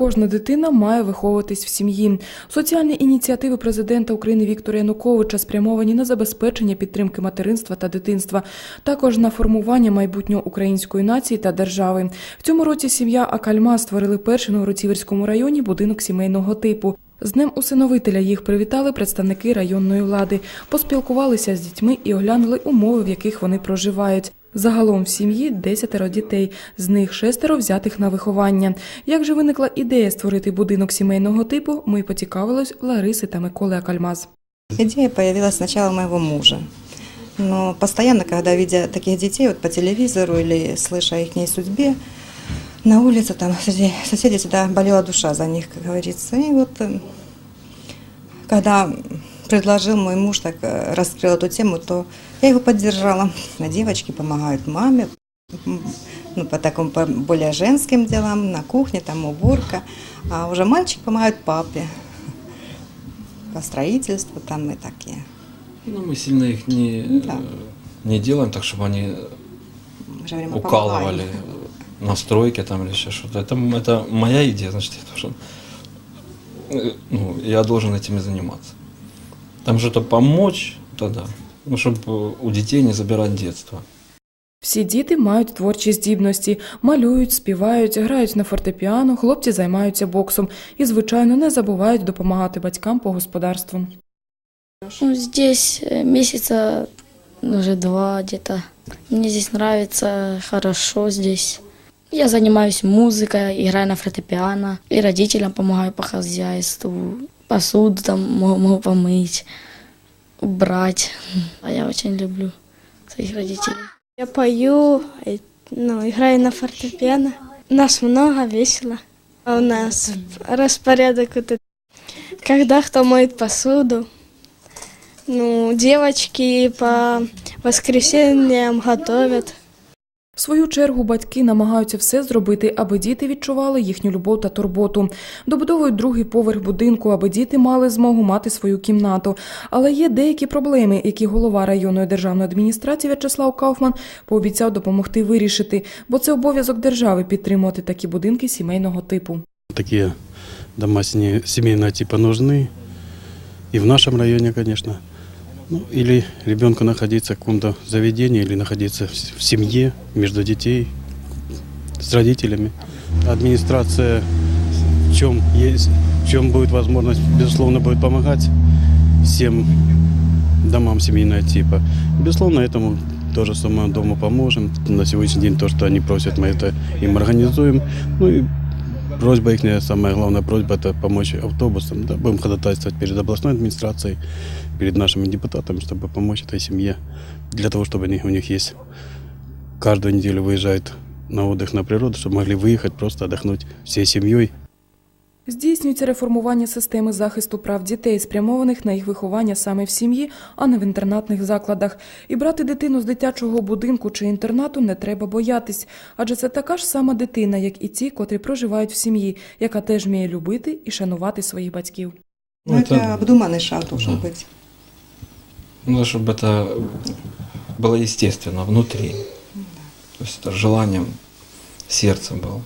Кожна дитина має виховуватись в сім'ї. Соціальні ініціативи президента України Віктора Януковича спрямовані на забезпечення підтримки материнства та дитинства, також на формування майбутнього української нації та держави. В цьому році сім'я Акальма створили перший в Новгородцівському районі будинок сімейного типу. З Днем усиновителя їх привітали представники районної влади, поспілкувалися з дітьми і оглянули умови, в яких вони проживають. Загалом в сім'ї десятеро дітей, з них шестеро взятих на виховання. Як же виникла ідея створити будинок сімейного типу, ми поцікавились Лариси та Миколи Акальмаз. Идея появилась сначала у моего мужа. Но постоянно, когда видя таких детей вот по телевизору или слыша о их судьбе, на улице там среди соседей всегда болела душа за них, как говорится. И вот э, когда предложил мой муж, так э, раскрыл эту тему, то я его поддержала. А девочки помогают маме, ну, по таким по более женским делам, на кухне, там уборка. А уже мальчик помогает папе по строительству там и такие. Ну, мы сильно их не, Ну да. э, не делаем так, чтобы они Мы мы укалывали на стройке там или еще что-то. Это, это моя идея, значит, я должен, э, ну, я должен этим и заниматься Там что-то помочь, тогда, ну, чтобы у детей не забирать детство. Всі діти мають творчі здібності, малюють, співають, грають на фортепіано, хлопці займаються боксом і, звичайно, не забувають допомагати батькам по господарству. Ну, здесь э, месяца уже два где-то. Мне здесь нравится, хорошо здесь. Я занимаюсь музыкой, играю на фортепиано. И родителям помогаю по хозяйству. Посуду там могу, помыть, убрать. А я очень люблю своих родителей. Я пою, э, ну, играю на фортепиано. Нас много, весело. А у нас распорядок вот этот. Когда кто моет посуду, ну, девочки по воскресеньям готовят. В свою чергу батьки намагаються все зробити, аби діти відчували їхню любов та турботу. Добудовують другий поверх будинку, аби діти мали змогу мати свою кімнату. Але є деякі проблеми, які голова районної державної адміністрації В'ячеслав Кауфман пообіцяв допомогти вирішити, бо це обов'язок держави підтримувати такі будинки сімейного типу. Такие дома семейного типа нужны. И в нашем районе, конечно. Ну, или ребенку находиться в каком-то заведении, или находиться в семье, между детей, с родителями. Администрация в чем есть, в чем будет возможность, безусловно, будет помогать всем домам семейного типа. Безусловно, этому тоже самому дому поможем. На сегодняшний день то, что они просят, мы это им организуем. Ну и Просьба их, самая главная просьба, это помочь автобусам. Да, будем ходатайствовать перед областной администрацией, перед нашими депутатами, чтобы помочь этой семье, для того, чтобы они, у них есть каждую неделю выезжают на отдых на природу, чтобы могли выехать, просто отдохнуть всей семьей. Здійснюється реформування системи захисту прав дітей, спрямованих на їх виховання саме в сім'ї, а не в інтернатних закладах. І брати дитину з дитячого будинку чи інтернату не треба боятись, адже це така ж сама дитина, як і ті, котрі проживають в сім'ї, яка теж вміє любити і шанувати своїх батьків. Ну, это обдуманный шаг должен Да. быть. Надо, чтобы это было естественно, внутри. То есть это желанием сердца было.